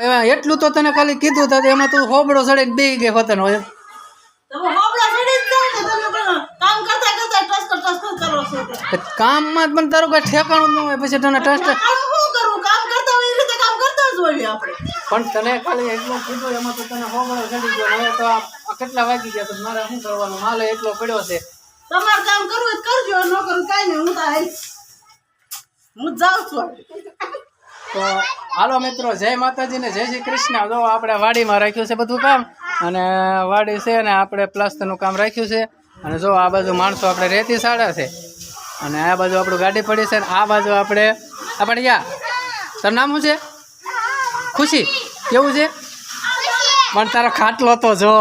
એટલું તો તને ખાલી કીધું તો એમાં તું હોબળો ચડીને બે ગઈ વતન હોય. કરો. કામમાં પણ તારું કઈ ઠેકાણું ન હોય પછી તને ટ્રસ્ટ શું કરવું કામ કરતા હોય એ રીતે કામ કરતા જ હોઈએ આપણે. પણ તને ખાલી એટલું કીધું એમાં તો તને હોબળો ચડી ગયો હવે તો આ કેટલા વાગી ગયા તો મારે શું કરવાનું? માલે એટલો પડ્યો છે. તમારે કામ કરવું કરજો ન કરવું કાંઈ નહીં. હું તો હું જાઉં છું. તો હાલો મિત્રો, જય માતાજી ને જય શ્રી કૃષ્ણ. જો આપણે વાડીમાં રાખ્યું છે બધું કામ, અને વાડી છે અને આપણે પ્લાસ્ટરનું કામ રાખ્યું છે. અને જો આ બાજુ માણસો આપણે રેતી સાડા છે. અને આ બાજુ આપણું ગાડી પડી છે, અને આ બાજુ આપણે આપણે યા, તારું નામ શું છે? ખુશી. કેવું છે? પણ તારો ખાટલો તો જો.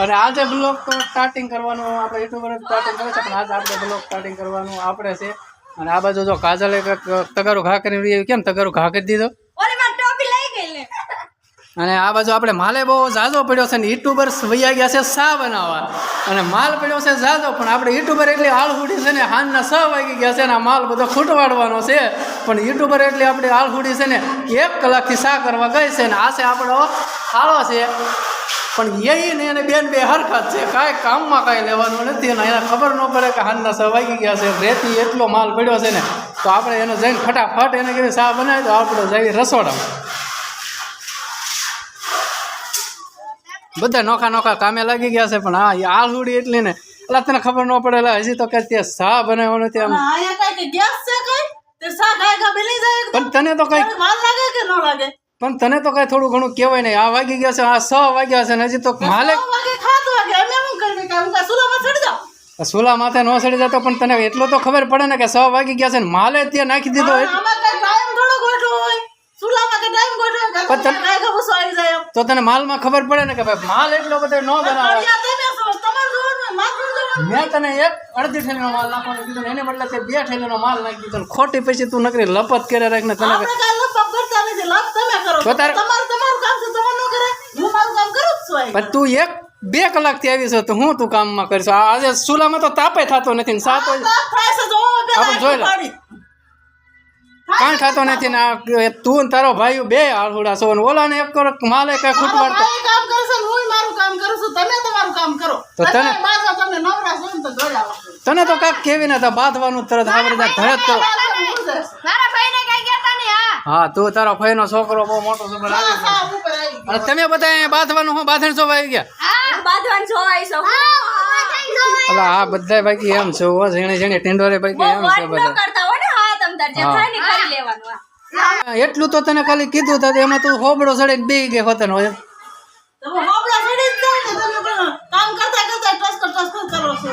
અને આજે બ્લોગ તો સ્ટાર્ટિંગ કરવાનું, આપણે યુટ્યુબર સ્ટાર્ટિંગ કરે છે, પણ આજે આપણે બ્લોગ સ્ટાર્ટિંગ કરવાનું આપણે છે. અને આ બાજુ જો કાજલ એક તગારું ઘા કરી રહી કેમ તગારું ઘા કરી દીધો? અને આ બાજુ આપણે માલે બહુ ઝાઝો પડ્યો છે ને યુટ્યુબર્સ વૈયા ગયા છે સા બનાવવા. અને માલ પડ્યો છે ઝાઝો પણ આપણે યુટ્યુબર એટલી ફૂટી છે ને હાંજના સ વાગી ગયા છે અને આ માલ બધો ખૂટવાડવાનો છે. પણ યુટ્યુબર એટલી આપણી ફૂટી છે ને એક કલાકથી સા કરવા ગઈ છે ને આ છે આપણો હાળો છે. પણ એ ને એને બેન બે હરખા છે. કાંઈ કામમાં કાંઈ લેવાનું નથી અને એને ખબર ન પડે કે હાલના છ વાગી ગયા છે. રેતી એટલો માલ પડ્યો છે ને તો આપણે એને જઈને ફટાફટ એને કીધું સા બનાવી તો આપણે જઈએ રસોડામાં. બધા નોખા નોખા કામે લાગી ગયા છે પણ હા એ આળહુડી એટલી ને. એટલે તને ખબર ન પડે હજી તો કે ત્યાં સા બનાવ્યો નથી આમ. પણ તને તો કઈ લાગે કે ન લાગે? પણ તને તો કઈ થોડું ઘણું કહેવાય નહીં. આ વાગી ગયા છે આ સ વાગ્યા છે ને હજી તો માલે નવ વાગે ખાત વાગે. અમે શું કરવી કે હું કાંઈ ચૂલામાં ચડી જાઉં? સુલા માથે ન સડી જતો પણ તને એટલો તો ખબર પડે ને કે સ વાગી ગયા છે ને માલે ત્યાં નાખી દીધો તો તને માલમાં ખબર પડે ને કે ભાઈ માલ એટલો બધો ન બનાવે. મેં તને એક અડધી ઠેલીનો માલ નાખવાનો કીધું એને બદલે તે બે ઠેલીનો માલ નાખી દીધો ને ખોટી પછી તું નકરી લપત કરે રાખને તને તમે તો તારે- તમારું તમારું કામ છે તમારે ન કરે હું મારું કામ કરું જ છું પણ તું એક બે કલાકથી આવી છે તો હું તું કામમાં કરીશ? આજે ચૂલામાં તો તાપે થતો નથી ને સાત આપણે જોઈ લો. કાંઈ થતો નથી ને આ તું ને તારો ભાઈ બે આળહુડા છો ને ઓલાને એક કરો માલે કઈ ખૂટવાડતો કામ કરશે હું મારું કામ કરું છું તમે તમારું કામ કરો. તો તને- તમને નવરા છો ને તો દોડ્યા તને તો કાંઈક કેવી ને તો બાંધવાનું તરત આવડે ધરત કરો મારા ભાઈને હા તું તારો ભાઈનો છોકરો બહુ મોટો છોકરો આવી ગયો હા, ઉપર આવી ગયો. અને તમે બધા અહીંયા બાંધવાનું હું? બાંધણ છો આવી ગયા? હા છો આવી છો એટલે આ બધા બાકી એમ છે હો ઝીણી ઝીણી ટેંડોરે બાકી એમ છે બધા. કરતા હો ને? હા તમ તાર જે થાય ને કરી લેવાનું એટલું તો તને ખાલી કીધું તો એમાં તું હોબળો ચડીને બે ગઈ વતન હોય તમે હોબળા કામ કરતા કરતા ટસકર ટસકર કરો છો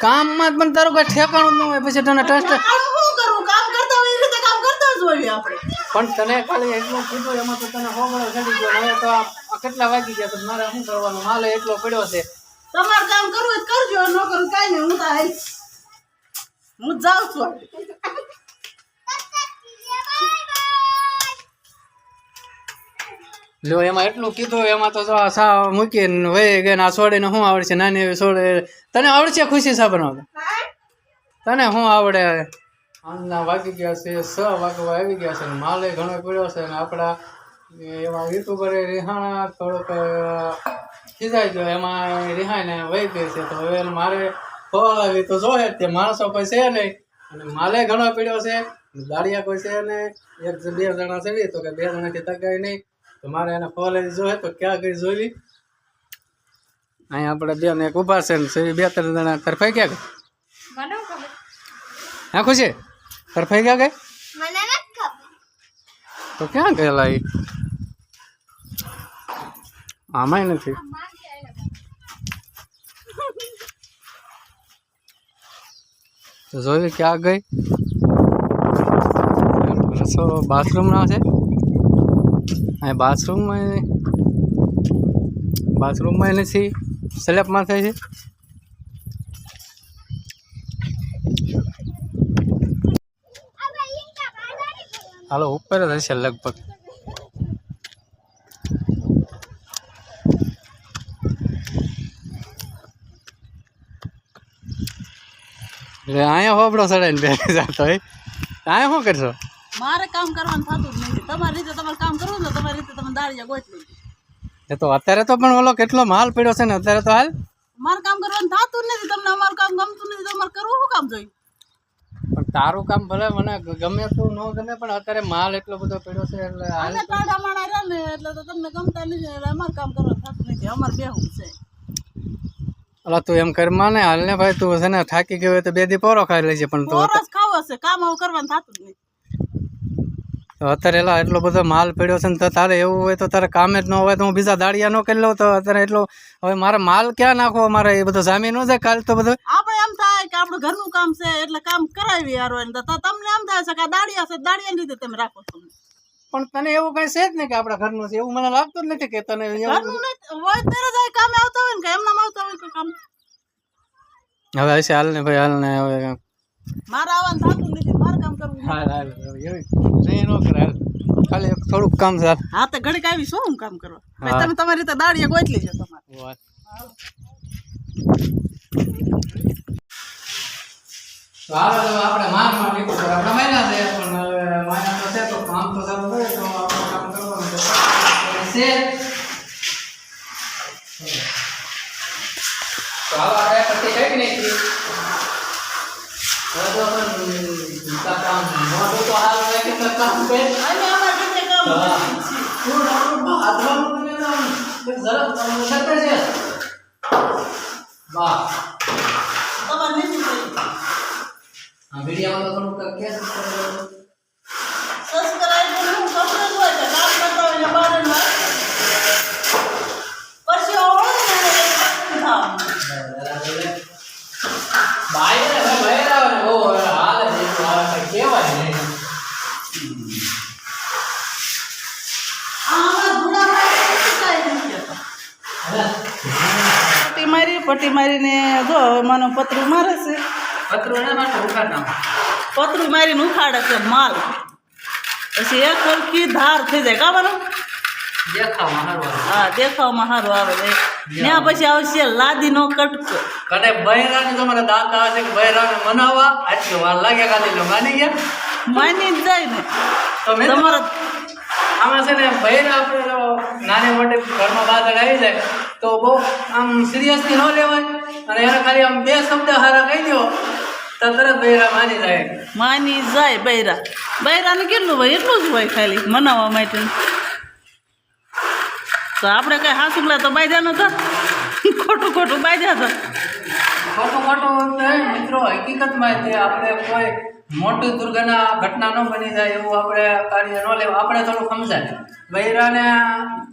કામમાં જ પણ તારું કઈ ઠેકાણું ન હોય પછી તને ટ્રસ્ટ આમ શું કરવું કામ કરતા હોય એ રીતે કામ કરતા જ હોઈએ આપણે. પણ તને ખાલી એટલું કીધું એમાં તો તને હોબળો ચડી ગયો. ને હવે તો આ કેટલા વાગી ગયા તો મારે શું કરવાનું? માલ એટલો પડ્યો છે. તમારે કામ કરવું કરજો ન કરું કાંઈ નહીં. હું તો આવીશ હું જાઉં છું લો એમાં એટલું કીધું એમાં તો સા મૂકીને વહી ગઈ ને આ છોડીને શું આવડશે? નાની એવી છોડે તને આવડશે ખુશી સા બનાવતા તને શું આવડે? આમના વાગી ગયા છે સ વાગવા આવી ગયા છે માલે ઘણો પીડ્યો છે અને આપણા એવા યુટ્યુબરે રિહાણા થોડોક ખીજાઈ ગયો. એમાં રિહાઈને વહી ગઈ છે. તો હવે મારે ખોવાવી તો જોહે તે માણસો કોઈ છે નહીં. અને માલે ઘણો પીડ્યો છે દાળિયા કોઈ છે ને એક બે જણા છે તો કે બે જણાથી તગાય નહીં. તો મારે એને ખોવાવી જોહે તો ક્યાં ગઈ જોઈ અહીંયા આપણે બે ને એક ઊભા છે ને બે ત્રણ જણા તરફાઈ હું હા ખુશી? તરફાઈ ગયા ગઈ તો ક્યાં ગયેલા એ? આમાંય નથી. તો જોયું ક્યાં ગઈ. રસો બાથરૂમના છે. અહીં બાથરૂમમાં બાથરૂમમાં નથી. સ્લેપમાં થાય છે. હાલો ઉપર જ હશે લગભગ. એટલે અહીંયા હોબળો ચડાઈને બેસી જતો હોય. અહીંયા શું કરશો? મારે કામ કરવાનું થતું જ નથી. તમારી રીતે તમારે કામ કરવું ને તમારી રીતે તમે દાળિયા ગોઠવી એ તો અત્યારે તો પણ ઓલો કેટલો માલ પડ્યો છે ને અત્યારે તો હાલ? મારે કામ કરવાનું થતું જ નથી. તમને અમારું કામ ગમતું નથી તો અમારે કરવું શું કામ જોઈએ? તારું કામ ભલે મને ગમે તું ન ગમે પણ અત્યારે માલ એટલો બધો પડ્યો છે એટલે હાલ ટાઢા માણા ને એટલે તો તમને ગમતા નથી એટલે અમારે કામ કરવા થતું નથી અમારે બેહું છે. ઓલા તું એમ કર માને હાલ ને ભાઈ તું છે ને થાકી ગયો તો બે દી પોરો ખાઈ લેજે પણ તો ખાવ છે કામ આવું કરવાનું થતું જ નહીં તો અત્યારે એલા એટલો બધો માલ પડ્યો છે ને તો તારે એવું હોય તો તારે કામે જ ન હોય તો હું બીજા દાડિયા ન કરી લઉં તો અત્યારે એટલો હવે મારે માલ ક્યાં નાખવો? મારે એ બધો જામી ન જાય કાલ તો બધો. આપણે એમ થાય કે આપણું ઘરનું કામ છે એટલે કામ કરાવી યાર તો તમને એમ થાય છે કે દાડિયા છે દાડિયા લીધે તમે રાખો છો પણ તને એવું કઈ છે જ નહીં કે આપણા ઘરનું છે એવું મને લાગતું જ નથી કે તને હોય ત્યારે કામે આવતા હોય ને કે એમનામ આવતા હોય કોઈ કામ. હવે હશે હાલ ને ભાઈ હાલ ને હવે મારે આવવાનું થતું નથી મારે કામ કરવું ખાલી થોડુંક કામ છે. હા તો ઘડીક આવી શું હું કામ કરવા? તમે તમારી રીતે દાડિયા ગોઠલી લેજો તમારે. હાલો તો આપણે મારમાં નીકળો આપણે માયના છે પણ હવે માયના તો છે તો કામ તો ચાલુ કરે તો આપણે કામ કરવાનું છે છે તો હાલો આપણે પછી કઈ નહીં હવે તો પણ કામ મોટું તો હાલ તો કામ કરે અને અમારે ઘરે કામ હા. નથી. હાથમાં મૂકીને તો આમ આમ છે વાહ તમારે નીચે. આ વિડીયોમાં તો થોડુંક સબસ્ક્રાઇબ કરવું ખબર જ હોય કે કામ કરતા હોય ને બહાર ન હોય. પછી ઓળખ ને એટલે થાવ. બાય ને ભાઈ ભાઈ આવે ને બહુ હવે હાલે છે એટલું આવે કઈ કહેવાય નહીં આ અમારા ભૂલાભાઈ કાંઈ નથી કહેતા. પટ્ટી મારી પટ્ટી મારીને જો મને પતરું મારે છે. પતરું પતરું મારીને ઉખાડે છે માલ. પછી એક હરખી ધાર થઈ જાય. કાવાનું હા દેખાવમાં સારું આવે છે. ત્યાં પછી આવશે લાદીનો કટકો કને બહેરાની તમારા દાંત આવે છે કે બહેરાને મનાવવા આટલી વાર લાગે ખાલી માની ગયા. માની જાય ને. તો મેં તમારા આમાં છે ને બહેરા આપણે નાની મોટી ઘરમાં બાદળ આવી જાય. તો બહુ આમ સિરિયસલી ન લેવાય. અને એને ખાલી આમ બે શબ્દ હારા કહી દો તો તરત બૈરા માની જાય. માની જાય બૈરા. બૈરાને કેટલું હોય? એટલું જ હોય ખાલી મનાવવા માટે. તો આપણે કઈ હાસુકલા તો બાજ્યા નતા? ખોટું ખોટું બાજ્યા હતા. ખોટું ખોટું મિત્રો હકીકતમાં તે આપણે કોઈ મોટી દુર્ઘટના ઘટના ન બની જાય એવું આપણે કાર્ય ન લેવું. આપણે થોડું સમજાય. બૈરાને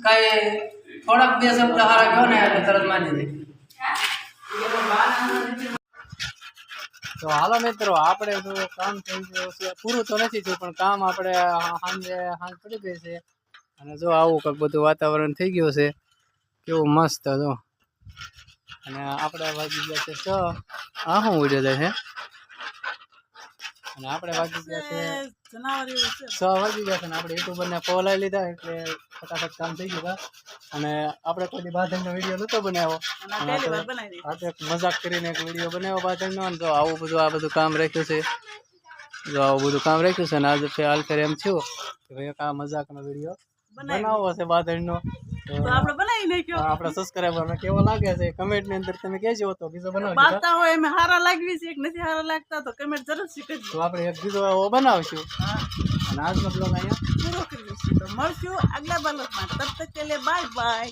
કાંઈ થોડાક બે શબ્દ હારા ગયો ને, એટલે તરત માની દે તો હાલો મિત્રો, આપણે તો કામ થઈ ગયું છે. પૂરું તો નથી થયું, પણ કામ આપણે સાંજે સાંજ પડી ગઈ છે. અને જો આવું કંઈક બધું વાતાવરણ થઈ ગયું છે. કેવું મસ્ત, જો. અને આપણે વાગી ગયા છે છ. આ શું ઉડે છે? અને આપણે વાગી ગયા છે છ વાગી ગયા છે ને આપણે યુટ્યુબરને પોલાઈ લીધા એટલે ફટાફટ કામ થઈ ગયું અને આપણે કોઈ બાધનનો વીડિયો નહોતો બનાવ્યો. આજે મજાક કરીને એક વીડિયો બનાવ્યો બાધનનો અને જો આવું બધું આ બધું કામ રાખ્યું છે. જો આવું બધું કામ રાખ્યું છે અને આજે ફે હાલ ફેર એમ થયું કે ભાઈ આ મજાકનો વીડિયો બનાવી બનાવવો છે બાધનનો તો આપણે બનાવી નાખ્યો. આપણા સબસ્ક્રાઈબરને કેવો લાગે છે? કમેન્ટની અંદર તમે કહેજો તો બીજો બનાવજો બાતા હોય એમ હારા લાગવી છે કે નથી હારા લાગતા તો કમેન્ટ જરૂર શીખજો તો આપણે એક બીજો એવો બનાવશું. હા. અને આજનો બ્લોગ અહીંયા પૂરો કરીશું તો મળશું આગલા બાલકમાં તબ તક કે લે બાય બાય